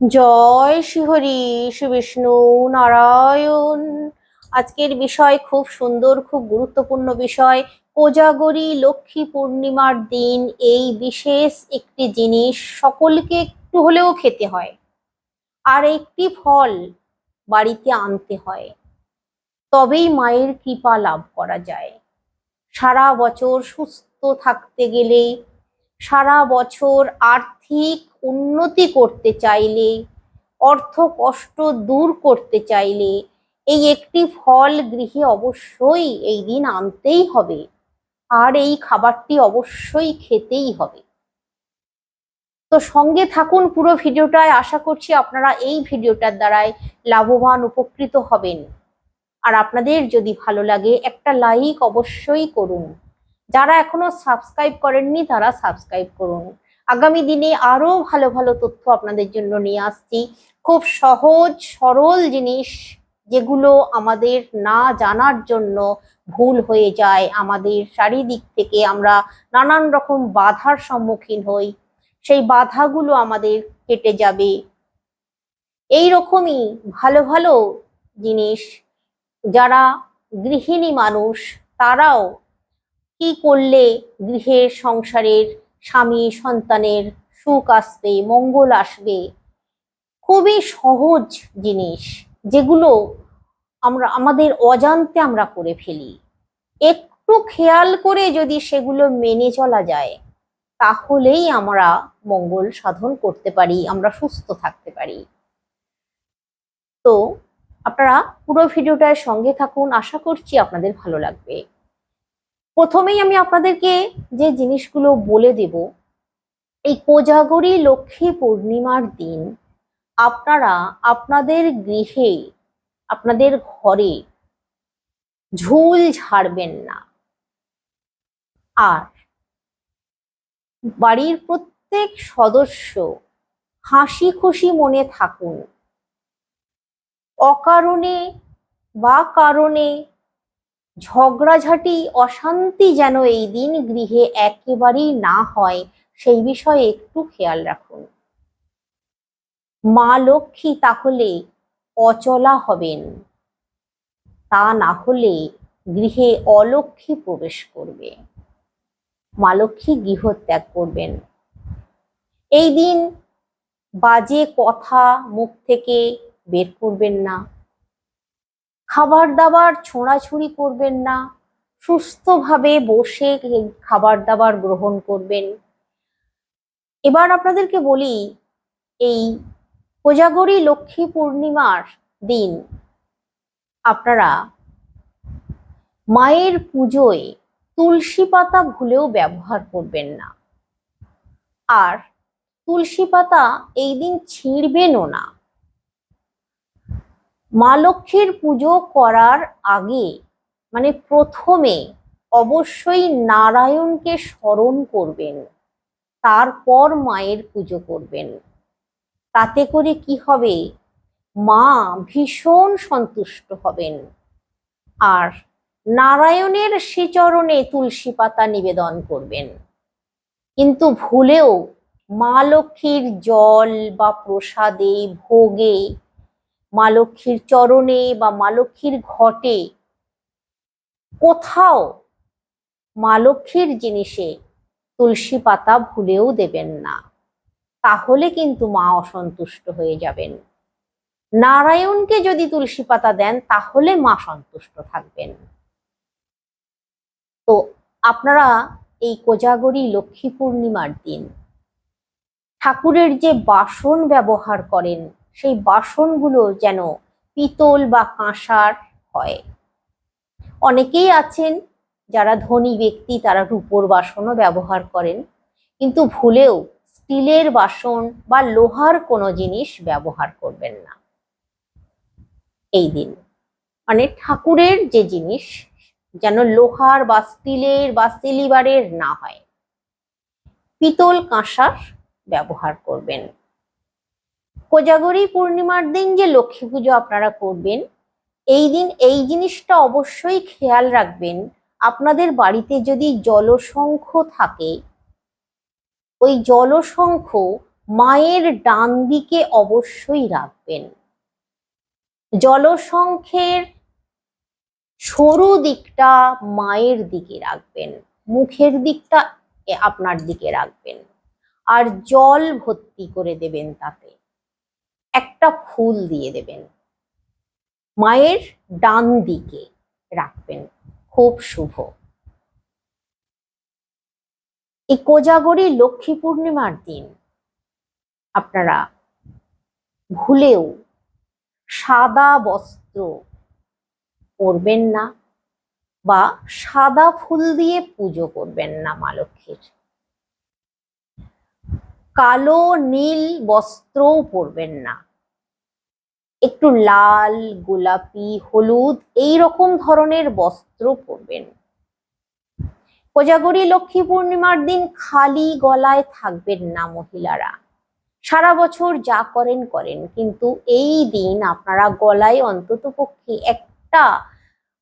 জয় শ্রীহরি শ্রী বিষ্ণু নারায়ণ। আজকের বিষয় খুব সুন্দর, খুব গুরুত্বপূর্ণ বিষয়, কোজাগরী লক্ষ্মী পূর্ণিমার দিন। এই বিশেষ একটি জিনিস সকলকে একটু হলেও খেতে হয়। আর একটি ফল বাড়িতে আনতে হয়। তবেই মায়ের কৃপা লাভ করা যায়। সারা বছর সুস্থ থাকতে গেলে সারা বছর আর্থিক উন্নতি করতে চাইলে, অর্থ কষ্ট দূর করতে চাইলে, এই একটি ফল গৃহে অবশ্যই এই দিন আনতেই হবে। আর এই খাবারটি অবশ্যই খেতেই হবে। তো সঙ্গে থাকুন পুরো ভিডিওটায়। আশা করছি আপনারা এই ভিডিওটার দ্বারাই লাভবান, উপকৃত হবেন। আর আপনাদের যদি ভালো লাগে একটা লাইক অবশ্যই করুন। যারা এখনও সাবস্ক্রাইব করেননি, তারা সাবস্ক্রাইব করুন। আগামী দিনে আরও ভালো ভালো তথ্য আপনাদের জন্য নিয়ে আসছি। খুব সহজ, সরল জিনিস যেগুলো আমাদের না জানার জন্য ভুল হয়ে যায়। আমাদের চারিদিক থেকে আমরা নানান রকম বাধার সম্মুখীন হই। সেই বাধাগুলো আমাদের কেটে যাবে। এই রকমই ভালো ভালো জিনিস যারা গৃহিণী মানুষ, তারাও কি করলে গৃহের সংসারের স্বামী সন্তানের সুখ আসবে, মঙ্গল আসবে? খুবই সহজ জিনিস, যেগুলো আমরা, আমাদের অজান্তে আমরা করে ফেলি। একটু খেয়াল করে যদি সেগুলো মেনে চলা যায়, তাহলেই আমরা মঙ্গল সাধন করতে পারি, আমরা সুস্থ থাকতে পারি। তো, আপনারা পুরো ভিডিওটার সঙ্গে থাকুন। আশা করছি আপনাদের ভালো লাগবে। প্রথমেই আমি আপনাদেরকে যে জিনিসগুলো বলে দেব, এই কোজাগরী লক্ষ্মী পূর্ণিমার দিন আপনারা আপনাদের গৃহে, আপনাদের ঘরে ঝুল ঝাড়বেন না। আর বাড়ির প্রত্যেক সদস্য হাসি খুশি মনে থাকুন। অকারণে বা কারণে ঝগড়াঝাটি, অশান্তি যেন এই দিন গৃহে একেবারেই না হয়, সেই বিষয়ে একটু খেয়াল রাখুন। মা লক্ষ্মী তাহলে অচলা হবেন। তা না হলে গৃহে অলক্ষ্মী প্রবেশ করবে। মা লক্ষ্মী গৃহ ত্যাগ করবেন। এই দিন বাজে কথা মুখ থেকে বের করবেন না। খাবার দাবার ছোঁড়াছুড়ি করবেন না। সুস্থভাবে বসে খাবার দাবার গ্রহণ করবেন। এবার আপনাদেরকে বলি, এই কোজাগরী লক্ষ্মী পূর্ণিমার দিন, আপনারা মায়ের পুজোয় তুলসী পাতা ভুলেও ব্যবহার করবেন না। আর তুলসী পাতা এই দিন ছিঁড়বেনও না। মা লক্ষ্মীর পুজো করার আগে মানে প্রথমে অবশ্যই নারায়ণকে স্মরণ করবেন, তারপর মায়ের পুজো করবেন। তাতে করে কি হবে? মা ভীষণ সন্তুষ্ট হবেন। আর নারায়ণের শ্রীচরণে তুলসী পাতা নিবেদন করবেন। কিন্তু ভুলেও মা লক্ষ্মীর জল বা প্রসাদে, ভোগে মা লক্ষ্মীর চরণে বা মা লক্ষ্মীর ঘটে, কোথাও মা লক্ষ্মীর জিনিসে তুলসী পাতা ভুলেও দেবেন না। তাহলে কিন্তু মা অসন্তুষ্ট হয়ে যাবেন। নারায়ণকে যদি তুলসী পাতা দেন, তাহলে মা সন্তুষ্ট থাকবেন। তো আপনারা এই কোজাগরী লক্ষ্মী পূর্ণিমার দিন ঠাকুরের যে বাসন ব্যবহার করেন সেই বাসনগুলো যেন পিতল বা কাঁসার হয়। অনেকেই আছেন যারা ধনী ব্যক্তি, তারা রূপোর বাসনও ব্যবহার করেন, কিন্তু ভুলেও স্টিলের বাসন বা লোহার কোনো জিনিস ব্যবহার করবেন না। এই দিন মানে ঠাকুরের যে জিনিস, যেন লোহার বা স্টিলের বা সিলিভারের না হয়, পিতল কাঁসার ব্যবহার করবেন। কোজাগরী পূর্ণিমার দিন যে লক্ষ্মী পুজো আপনারা করবেন, এই দিন, এই জিনিসটা অবশ্যই খেয়াল রাখবেন। আপনাদের বাড়িতে যদি জলসংখ্য থাকে, ওই জলসংখ্য মায়ের ডান দিকে অবশ্যই রাখবেন। জলসংখ্যের সরু দিকটা মায়ের দিকে রাখবেন, মুখের দিকটা আপনার দিকে রাখবেন। আর জল ভর্তি করে দেবেন তাতে। একটা ফুল দিয়ে দেবেন। মায়ের ডান দিকে রাখবেন। খুব শুভ। এই কোজাগরী লক্ষ্মী পূর্ণিমার দিন আপনারা ভুলেও সাদা বস্ত্র পরবেন না বা সাদা ফুল দিয়ে পুজো করবেন না মা লক্ষ্মীর। কালো নীল বস্ত্রও পরবেন না। একটু লাল, গোলাপি, হলুদ, এই রকম ধরনের বস্ত্র পরবেন। কোজাগরী লক্ষ্মী পূর্ণিমার দিন খালি গলায় থাকবেন না মহিলারা। সারা বছর যা করেন করেন, কিন্তু এই দিন আপনারা গলায় অন্তত পক্ষে একটা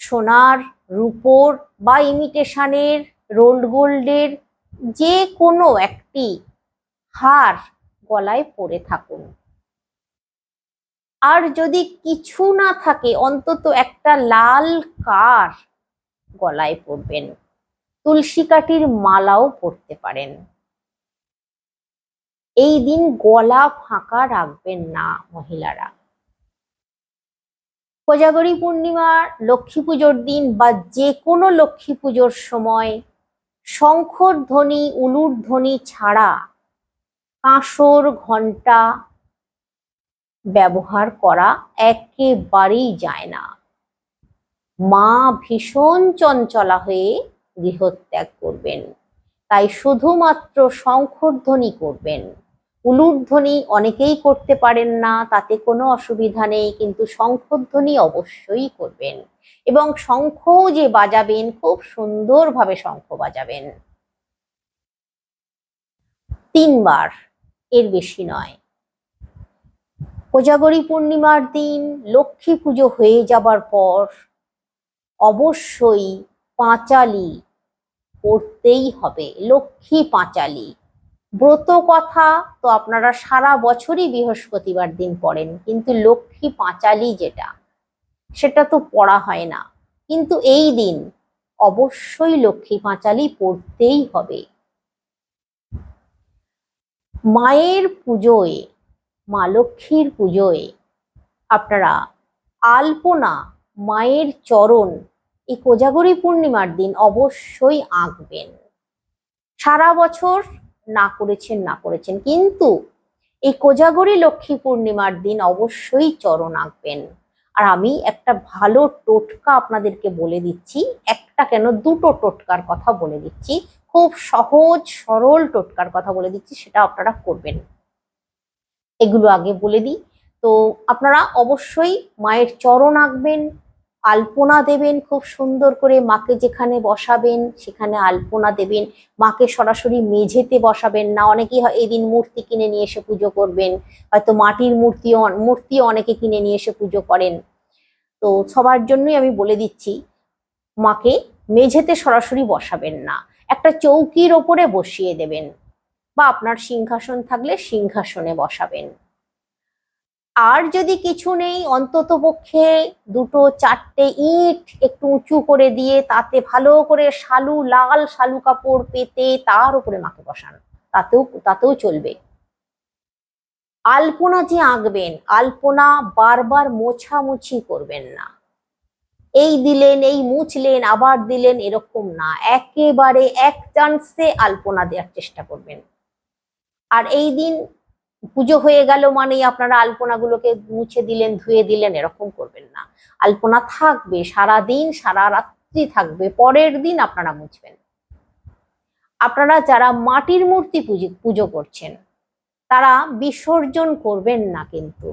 সোনার, রূপোর বা ইমিটেশনের, রোল্ড গোল্ডের যে কোনো একটি হার গলায় পরে থাকুন। আর যদি কিছু না থাকে, অন্তত একটা লাল কার গলায় পরবেন। তুলসী কাঠির মালাও পরতে পারেন। এই দিন গলা ফাঁকা রাখবেন না মহিলারা। কোজাগরী পূর্ণিমা লক্ষ্মী পুজোর দিন বা যে কোনো লক্ষ্মী পুজোর সময় শঙ্খর ধ্বনি, উলুর ধ্বনি ছাড়া কাঁসর ঘণ্টা ব্যবহার করা একেবারেই যায় না। মা ভীষণ চঞ্চলা হয়ে গৃহত্যাগ করবেন। তাই শুধুমাত্র শঙ্খধ্বনি করবেন। উলুধ্বনি অনেকেই করতে পারেন না, তাতে কোনো অসুবিধা নেই, কিন্তু শঙ্খধ্বনি অবশ্যই করবেন। এবং শঙ্খও যে বাজাবেন, খুব সুন্দরভাবে শঙ্খ বাজাবেন। তিনবার, এর বেশি নয়। কোজাগরী পূর্ণিমার দিন লক্ষ্মী পুজো হয়ে যাবার পর অবশ্যই পাঁচালি পড়তেই হবে, লক্ষ্মী পাঁচালি। ব্রত কথা তো আপনারা সারা বছরই বৃহস্পতিবার দিন পড়েন, কিন্তু লক্ষ্মী পাঁচালি যেটা, সেটা তো পড়া হয় না। কিন্তু এই দিন অবশ্যই লক্ষ্মী পাঁচালি পড়তেই হবে। মায়ের পুজোয় মা লক্ষ্মীর পুজোয়। আপনারা আলপনা, মায়ের চরণ এই কোজাগরী পূর্ণিমার দিন অবশ্যই আঁকবেন। সারা বছর না করেছেন না করেছেন, কিন্তু এই কোজাগরী লক্ষ্মী পূর্ণিমার দিন অবশ্যই চরণ আঁকবেন। আর আমি একটা ভালো টোটকা আপনাদেরকে বলে দিচ্ছি, একটা কেন দুটো টোটকার কথা বলে দিচ্ছি, খুব সহজ, সরল টোটকার কথা বলে দিচ্ছি, সেটা আপনারা করবেন। এগুলো আগে বলে দিই। তো আপনারা অবশ্যই মায়ের চরণ আঁকবেন, আলপনা দেবেন খুব সুন্দর করে মাকে যেখানে বসাবেন সেখানে আলপনা দেবেন। মাকে সরাসরি মেঝেতে বসাবেন না, অনেকেই এই দিন মূর্তি কিনে নিয়ে এসে পুজো করবেন, হয়তো মাটির মূর্তিও মূর্তি অনেকে কিনে নিয়ে এসে পুজো করেন। তো সবার জন্যই আমি বলে দিচ্ছি, মাকে মেঝেতে সরাসরি বসাবেন না, একটা চৌকির ওপরে বসিয়ে দেবেন। বা আপনার সিংহাসন থাকলে সিংহাসনে বসাবেন। আর যদি কিছু নেই, অন্তত পক্ষে দুটো, চারটে ইট একটু উঁচু করে দিয়ে তাতে ভালো করে শালু, লাল শালু কাপড় পেতে তার উপরে মাকে বসান। তাতেও তাতেও চলবে। আলপনা যে আঁকবেন, আলপনা বারবার মোছামুছি করবেন না। এই দিলেন, এই মুছলেন, আবার দিলেন এরকম না। একেবারে এক চান্সে আলপনা দেওয়ার চেষ্টা করবেন। আর এই দিন পুজো হয়ে গেল মানেই আপনারা আলপনাগুলোকে মুছে দিলেন, ধুয়ে দিলেন, এরকম করবেন না। আলপনা থাকবে সারা দিন সারা রাত্রি থাকবে, পরের দিন আপনারা মুছবেন। আপনারা যারা মাটির মূর্তি পুজো পুজো করছেন, তারা বিসর্জন করবেন না কিন্তু।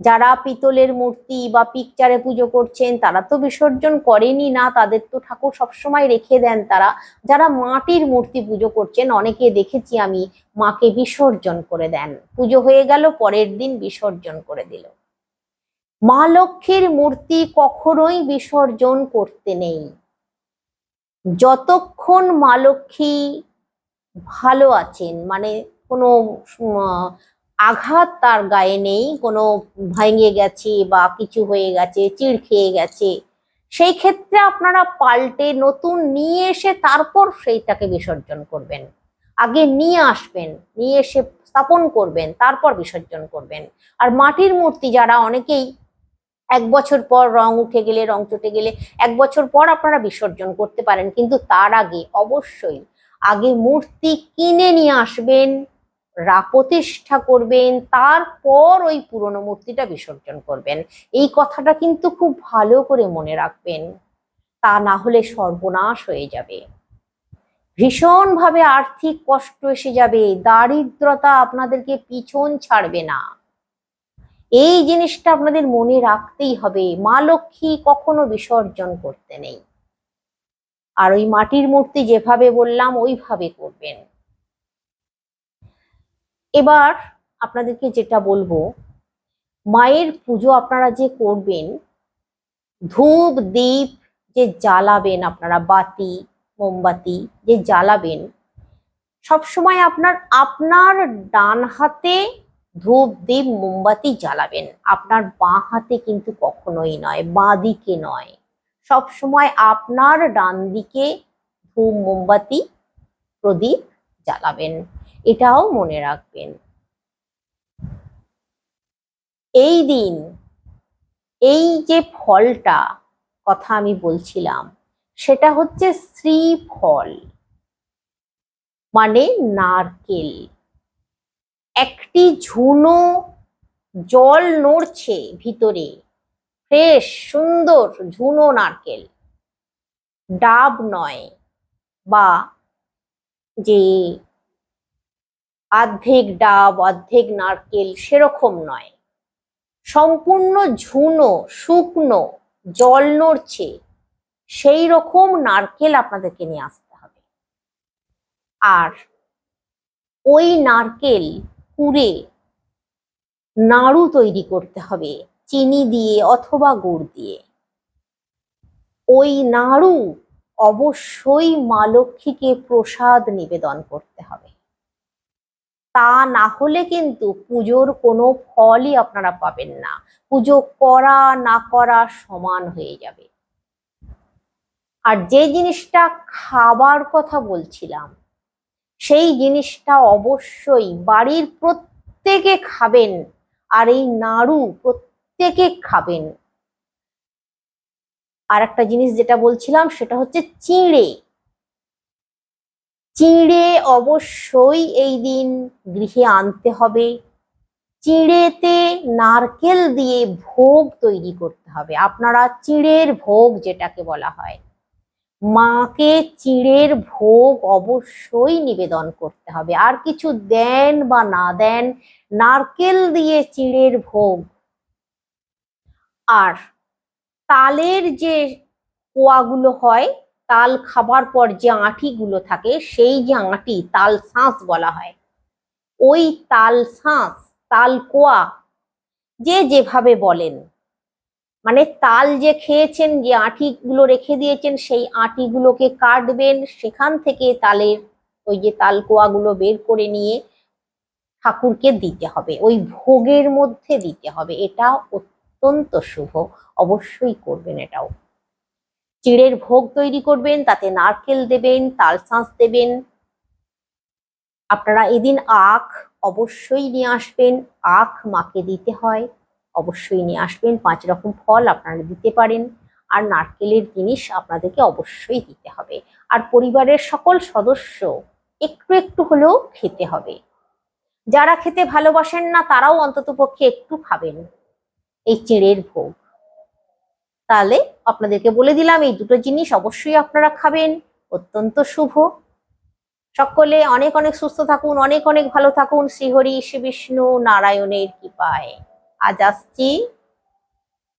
যারা পিতলের মূর্তি বা পিকচারে পুজো করছেন, তারা তো বিসর্জন করেনি না, তাদের তো ঠাকুর সবসময় রেখে দেন তারা। যারা মাটির মূর্তি পুজো করছেন, অনেকে দেখেছি আমি মাকে বিসর্জন করে দেন। পুজো হয়ে গেল, পরের দিন বিসর্জন করে দিল। মা লক্ষ্মীর মূর্তি কখনোই বিসর্জন করতে নেই। যতক্ষণ মা লক্ষ্মী ভালো আছেন মানে কোনো আঘাত তার গায়ে নেই, কোনো ভেঙে গেছে বা কিছু হয়ে গেছে, চিড় খেয়ে গেছে। সেই ক্ষেত্রে আপনারা পাল্টে নতুন নিয়ে এসে তারপর সেইটাকে বিসর্জন করবেন। আগে নিয়ে আসবেন, নিয়ে এসে স্থাপন করবেন, তারপর বিসর্জন করবেন। আর মাটির মূর্তি যারা অনেকেই এক বছর পর রং উঠে গেলে, রং চটে গেলে, এক বছর পর আপনারা বিসর্জন করতে পারেন। কিন্তু তার আগে অবশ্যই আগে মূর্তি কিনে নিয়ে আসবেন রা প্রতিষ্ঠা করবেন, তারপর ওই পুরনো মূর্তিটা বিসর্জন করবেন। এই কথাটা কিন্তু খুব ভালো করে মনে রাখবেন। তা না হলে সর্বনাশ হয়ে যাবে। ভীষণভাবে আর্থিক কষ্ট এসে যাবে, দারিদ্রতা আপনাদেরকে পিছন ছাড়বে না। এই জিনিসটা আপনাদের মনে রাখতেই হবে, মা লক্ষ্মী কখনো বিসর্জন করতে নেই। আর ওই মাটির মূর্তি যেভাবে বললাম, ওইভাবে করবেন। এবার আপনাদেরকে যেটা বলব, মায়ের পুজো আপনারা যে করবেন, ধূপ, দীপ যে জ্বালাবেন আপনারা, বাতি, মোমবাতি যে জ্বালাবেন, সবসময় আপনার আপনার ডান হাতে ধূপ, দীপ, মোমবাতি জ্বালাবেন। আপনার বাঁ হাতে কিন্তু কখনোই নয়, বাঁ দিকে নয়। সব সময় আপনার ডান দিকে ধূপ, মোমবাতি, প্রদীপ জ্বালাবেন। এটাও মনে রাখবেন। এই দিন, এই যে ফলটা কথা আমি বলছিলাম, সেটা হচ্ছে শ্রীফল মানে নারকেল। একটি ঝুনো জল নড়ছে ভিতরে, ফ্রেশ, সুন্দর, ঝুনো নারকেল। ডাব নয়, বা যে অর্ধেক ডাব, অর্ধেক নারকেল সেরকম নয়। সম্পূর্ণ ঝুনো, শুকনো, জল নড়ছে, সেই রকম নারকেল আপনাদেরকে নিয়ে আসতে হবে। আর ওই নারকেল কুড়ে নাড়ু তৈরি করতে হবে, চিনি দিয়ে অথবা গুড় দিয়ে। ওই নাড়ু অবশ্যই মা লক্ষ্মীকে প্রসাদ নিবেদন করতে হবে। তা না হলে কিন্তু পুজোর কোনো ফলই আপনারা পাবেন না। পুজো করা না করা সমান হয়ে যাবে। আর যে জিনিসটা খাবার কথা বলছিলাম, সেই জিনিসটা অবশ্যই বাড়ির প্রত্যেকে খাবেন আর এই নাড়ু প্রত্যেকে খাবেন। আর একটা জিনিস যেটা বলছিলাম, সেটা হচ্ছে চিঁড়ে। চিঁড়ে অবশ্যই এই দিন গৃহে আনতে হবে। চিঁড়েতে নারকেল দিয়ে ভোগ তৈরি করতে হবে। আপনারা চিঁড়ের ভোগ যেটাকে বলা হয়, মাকে চিঁড়ের ভোগ অবশ্যই নিবেদন করতে হবে। আর কিছু দেন বা না দেন, নারকেল দিয়ে চিঁড়ের ভোগ। আর তালের যে কোয়াগুলো হয় তাল খাবার পর যে আঁটিগুলো থাকে, সেই যে আঁটি তাল শাঁস বলা হয়। ওই তাল শাঁস তাল কোয়া, যে যেভাবে বলেন। মানে তাল যে খেয়েছেন, যে আঁটিগুলো রেখে দিয়েছেন, সেই আঁটিগুলোকে কাটবেন, সেখান থেকে তালের ওই যে তাল কোয়াগুলো বের করে নিয়ে ঠাকুরকে দিতে হবে। ওই ভোগের মধ্যে দিতে হবে। এটা অত্যন্ত শুভ। অবশ্যই করবেন এটাও। চিড়ের ভোগ তৈরি করবেন, তাতে নারকেল দেবেন, তাল শাঁস দেবেন। আপনারা এদিন আখ অবশ্যই নিয়ে আসবেন। আখ মাকে দিতে হয়, অবশ্যই নিয়ে আসবেন। পাঁচ রকম ফল আপনারা দিতে পারেন। আর নারকেলের জিনিস আপনাদেরকে অবশ্যই দিতে হবে। আর পরিবারের সকল সদস্য একটু একটু হলেও খেতে হবে। যারা খেতে ভালোবাসেন না, তারাও অন্তত পক্ষে একটু খাবেন। এই চিড়ের ভোগ। তাহলে আপনাদেরকে বলে দিলাম, এই দুটো জিনিস অবশ্যই আপনারা খাবেন। অত্যন্ত শুভ। সকলে অনেক অনেক সুস্থ থাকুন, অনেক অনেক ভালো থাকুন। শ্রীহরি শ্রী বিষ্ণু নারায়ণের কৃপায়। আজ আসছি